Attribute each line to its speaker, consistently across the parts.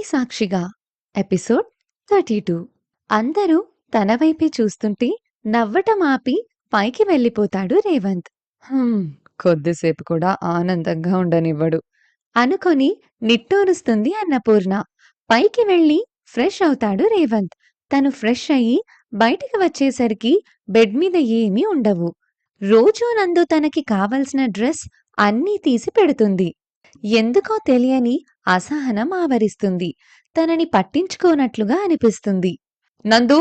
Speaker 1: అగ్ని సాక్షిగా episode thirty two. అందరూ తన వైపే చూస్తుంటే నవ్వటం ఆపి పైకి వెళ్ళిపోతాడు రేవంత్. కొద్దిసేపు కూడా ఆనందంగా ఉండనివ్వడు అనుకొని నిట్టూరుస్తుంది అన్నపూర్ణ. పైకి వెళ్ళి ఫ్రెష్ అవుతాడు రేవంత్. తను ఫ్రెష్ అయ్యి బయటికి వచ్చేసరికి బెడ్ మీద ఏమీ ఉండవు. రోజూ నందు తనకి కావలసిన డ్రెస్ అన్నీ తీసి పెడుతుంది. ఎందుకో తెలియని అసహనం ఆవరిస్తుంది. తనని పట్టించుకోనట్లుగా అనిపిస్తుంది. నందు!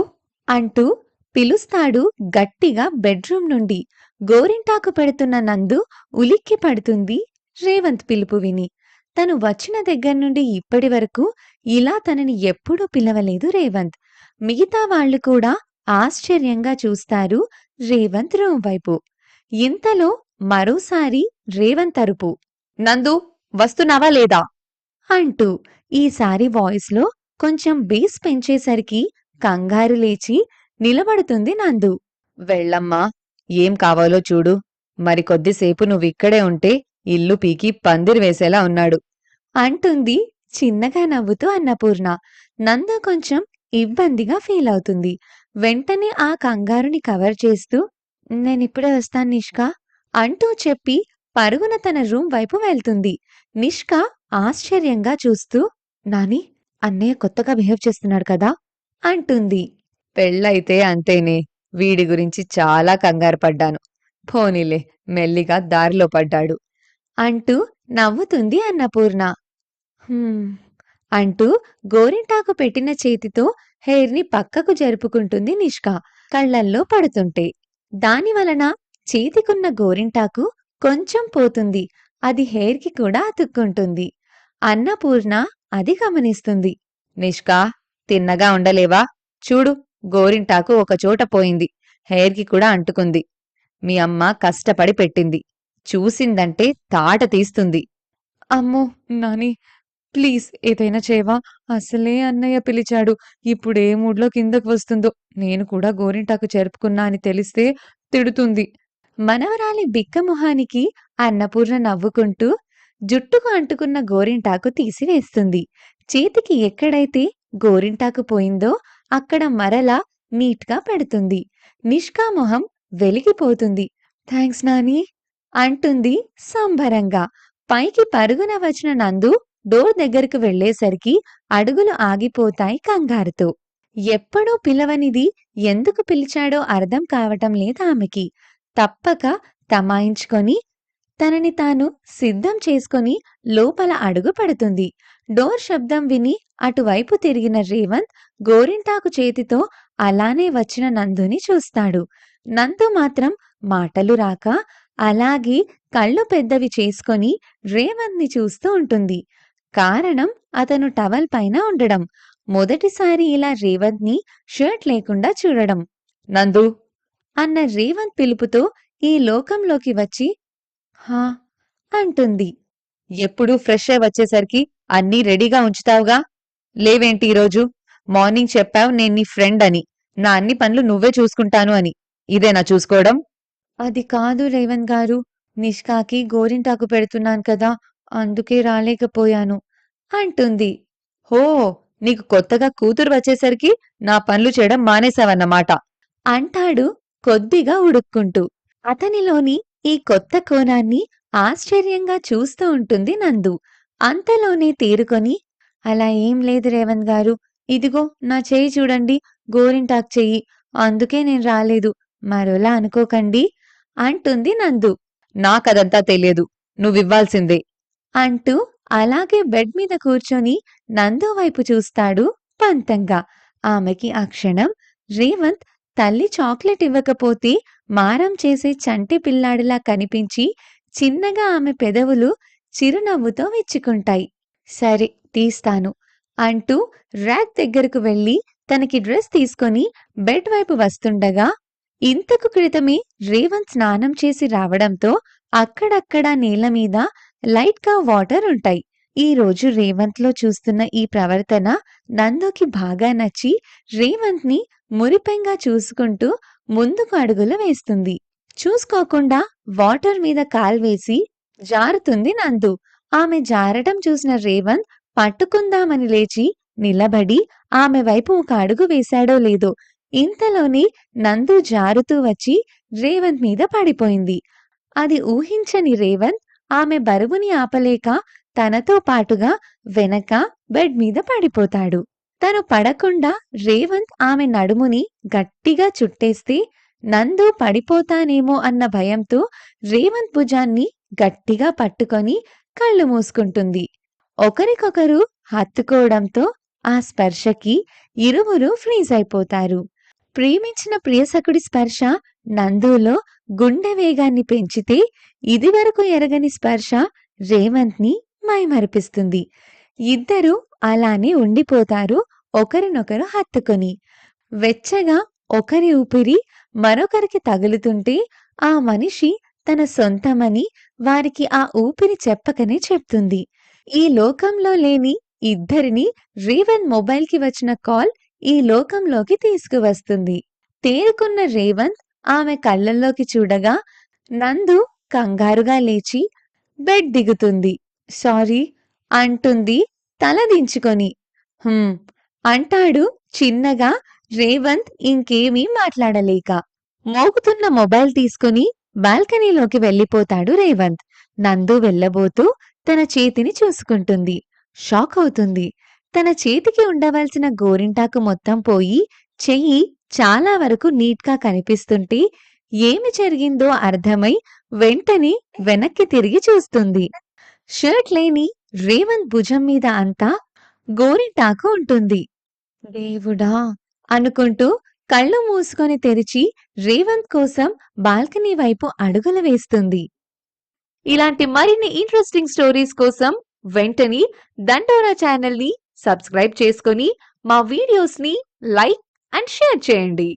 Speaker 1: అంటూ పిలుస్తాడు గట్టిగా బెడ్రూమ్ నుండి. గోరింటాకు పెడుతున్న నందు ఉలిక్కి పడుతుంది రేవంత్ పిలుపు విని. తను వచ్చిన దగ్గర నుండి ఇప్పటి వరకు ఇలా తనని ఎప్పుడూ పిలవలేదు రేవంత్. మిగతా వాళ్ళు కూడా ఆశ్చర్యంగా చూస్తారు రేవంత్ రూమ్ వైపు. ఇంతలో మరోసారి రేవంత్ అరుపు. నందు! వస్తున్నావా లేదా? అంటూ ఈసారి వాయిస్లో కొంచెం బేస్ పెంచేసరికి కంగారు లేచి నిలబడుతుంది నందు. వెళ్ళమ్మా ఏం కావాలో చూడు. మరి కొద్దిసేపు నువ్విక్కడే ఉంటే ఇల్లు పీకి పందిరి వేసేలా ఉన్నాడు. అంటుంది చిన్నగా నవ్వుతూ అన్నపూర్ణ. నందు కొంచెం ఇబ్బందిగా ఫీల్ అవుతుంది వెంటనే ఆ కంగారుని కవర్ చేస్తూ నేనిప్పుడే వస్తాను నిష్కా అంటూ చెప్పి పరుగున తన రూమ్ వైపు వెళ్తుంది. నిష్క ఆశ్చర్యంగా చూస్తూ నాని అన్నయ్య కొత్తగా బిహేవ్ చేస్తున్నాడు కదా అంటుంది. పెళ్ళైతే అంతేనే వీడి గురించి చాలా కంగారు పడ్డాను. పోనీలే మెల్లిగా దారిలో పడ్డాడు అంటూ నవ్వుతుంది అన్నపూర్ణ. అంటూ గోరింటాకు పెట్టిన చేతితో హెయిర్ని పక్కకు జరుపుకుంటుంది నిష్క కళ్ళల్లో పడుతుంటే. దానివలన చేతికున్న గోరింటాకు కొంచెం పోతుంది. అది హెయిర్కి కూడా అతుక్కుంటుంది. అన్నపూర్ణ అది గమనిస్తుంది. నిష్కా తిన్నగా ఉండలేవా? చూడు గోరింటాకు ఒక చోట పోయింది. హెయిర్కి కూడా అంటుకుంది. మీ అమ్మ కష్టపడి పెట్టింది. చూసిందంటే తాట తీస్తుంది. అమ్మో నాని ప్లీజ్ ఏదైనా చేయవా? అసలే అన్నయ్య పిలిచాడు. ఇప్పుడు ఏ మూడ్లో కిందకు వస్తుందో. నేను కూడా గోరింటాకు జరుపుకున్నా అని తెలిస్తే తిడుతుంది. మనవరాలి బిక్కమొహానికి అన్నపూర్ణ నవ్వుకుంటూ జుట్టుకు అంటుకున్న గోరింటాకు తీసివేస్తుంది. చేతికి ఎక్కడైతే గోరింటాకు పోయిందో అక్కడ మరలా నీట్గా పెడుతుంది. నిష్కా మొహం వెలిగిపోతుంది. థ్యాంక్స్ నాని అంటుంది సంబరంగా. పైకి పరుగున వచ్చిన నందు డోర్ దగ్గరకు వెళ్ళేసరికి అడుగులు ఆగిపోతాయి కంగారుతో. ఎప్పుడూ పిలవనిది ఎందుకు పిలిచాడో అర్థం కావటం లేదు ఆమెకి. తప్పక తమాయించుకొని తనని తాను సిద్ధం చేసుకొని లోపల అడుగు పడుతుంది. డోర్ శబ్దం విని అటువైపు తిరిగిన రేవంత్ గోరింటాకు చేతితో అలానే వచ్చిన నందుని చూస్తాడు. నందు మాత్రం మాటలు రాక అలాగే కళ్ళు పెద్దవి చేసుకొని రేవంత్ని చూస్తూ ఉంటుంది. కారణం అతను టవల్ పైన ఉండడం. మొదటిసారి ఇలా రేవంత్ని షర్ట్ లేకుండా చూడడం. నందు అన్న రేవంత్ పిలుపుతో ఈ లోకంలోకి వచ్చి హా అంటుంది. ఎప్పుడూ ఫ్రెష్ అయి వచ్చేసరికి అన్నీ రెడీగా ఉంచుతావుగా? లేవేంటి ఈరోజు? మార్నింగ్ చెప్పావు నేను నీ ఫ్రెండ్ అని. నా అన్ని పనులు నువ్వే చూసుకుంటాను అని. ఇదేనా చూసుకోవడం? అది కాదు రేవంత్ గారు. నిష్కాకి గోరింటాకు పెడుతున్నాను కదా అందుకే రాలేకపోయాను అంటుంది. హో! నీకు కొత్తగా కూతురు వచ్చేసరికి నా పనులు చేయడం మానేశావన్నమాట అంటాడు కొద్దిగా ఉడుక్కుంటూ. అతనిలోని ఈ కొత్త కోణాన్ని ఆశ్చర్యంగా చూస్తూ ఉంటుంది నందు. అంతలోనే తేరుకొని అలా ఏం లేదు రేవంత్ గారు. ఇదిగో నా చేయి చూడండి. గోరింటాకు చెయ్యి. అందుకే నేను రాలేదు. మరోలా అనుకోకండి. అంటుంది నందు. నాకదంతా తెలియదు. నువ్వివ్వాల్సిందే. అంటూ అలాగే బెడ్ మీద కూర్చొని నందు వైపు చూస్తాడు పంతంగా. ఆమెకి ఆ క్షణం రేవంత్ తల్లి చాక్లెట్ ఇవ్వకపోతే మారం చేసే చంటి పిల్లాడిలా కనిపించి చిన్నగా ఆమె పెదవులు చిరునవ్వుతో విచ్చుకుంటాయి. సరే తీస్తాను అంటూ ర్యాక్ దగ్గరకు వెళ్ళి తనకి డ్రెస్ తీసుకొని బెడ్ వైపు వస్తుండగా ఇంతకు క్రితమే రేవంత్ స్నానం చేసి రావడంతో అక్కడక్కడా నేల మీద లైట్గా వాటర్ ఉంటాయి. ఈ రోజు రేవంత్లో చూస్తున్న ఈ ప్రవర్తన నందుకి బాగా నచ్చి రేవంత్ని మురిపెంగా చూసుకుంటూ ముందుకు అడుగులు వేస్తుంది. చూసుకోకుండా వాటర్ మీద కాల్వేసి జారుతుంది నందు. ఆమె జారటం చూసిన రేవంత్ పట్టుకుందామని లేచి నిలబడి ఆమె వైపు ఒక అడుగు వేశాడో లేదో ఇంతలోనే నందు జారుతూ వచ్చి రేవంత్ మీద పడిపోయింది. అది ఊహించని రేవంత్ ఆమె బరువుని ఆపలేక తనతో పాటుగా వెనక బెడ్ మీద పడిపోతాడు. తను పడకుండా రేవంత్ ఆమె నడుముని గట్టిగా చుట్టేస్తే నందు పడిపోతానేమో అన్న భయంతో రేవంత్ భుజాన్ని గట్టిగా పట్టుకొని కళ్ళు మూసుకుంటుంది. ఒకరికొకరు హత్తుకోవడంతో ఆ స్పర్శకి ఇరువురు ఫ్రీజ్ అయిపోతారు. ప్రేమించిన ప్రియసకుడి స్పర్శ నందులో గుండె వేగాన్ని పెంచితే ఇదివరకు ఎరగని స్పర్శ రేవంత్ని మైమరిపిస్తుంది. ఇద్దరు అలానే ఉండిపోతారు ఒకరినొకరు హత్తుకొని. వెచ్చగా ఒకరి ఊపిరి మరొకరికి తగులుతుంటే ఆ మనిషి తన సొంతమని వారికి ఆ ఊపిరి చెప్పకనే చెప్తుంది. ఈ లోకంలో లేని ఇద్దరిని రేవన్ మొబైల్కి వచ్చిన కాల్ ఈ లోకంలోకి తీసుకువస్తుంది. తేరుకున్న రేవంత్ ఆమె కళ్ళల్లోకి చూడగా నందు కంగారుగా లేచి బెడ్ దిగుతుంది. సారీ అంటుంది తల దించుకొని అంటాడు చిన్నగా రేవంత్ ఇంకేమీ మాట్లాడలేక. మోగుతున్న మొబైల్ తీసుకుని బాల్కనీలోకి వెళ్ళిపోతాడు రేవంత్. నందు వెళ్ళబోతూ తన చేతిని చూసుకుంటుంది. షాక్ అవుతుంది. తన చేతికి ఉండవలసిన గోరింటాకు మొత్తం పోయి చెయ్యి చాలా వరకు నీట్గా కనిపిస్తుంటే ఏమి జరిగిందో అర్థమై వెంటనే వెనక్కి తిరిగి చూస్తుంది. షర్ట్ లేని రేవంత్ భుజం మీద అంతా గోరింటాకు ఉంటుంది. దేవుడా! అనుకుంటూ కళ్ళు మూసుకొని తెరిచి రేవంత్ కోసం బాల్కనీ వైపు అడుగులు వేస్తుంది. ఇలాంటి మరిన్ని ఇంట్రెస్టింగ్ స్టోరీస్ కోసం వెంటనే దండోరా ఛానల్ని సబ్స్క్రైబ్ చేసుకొని మా వీడియోస్ని లైక్ అండ్ షేర్ చేయండి.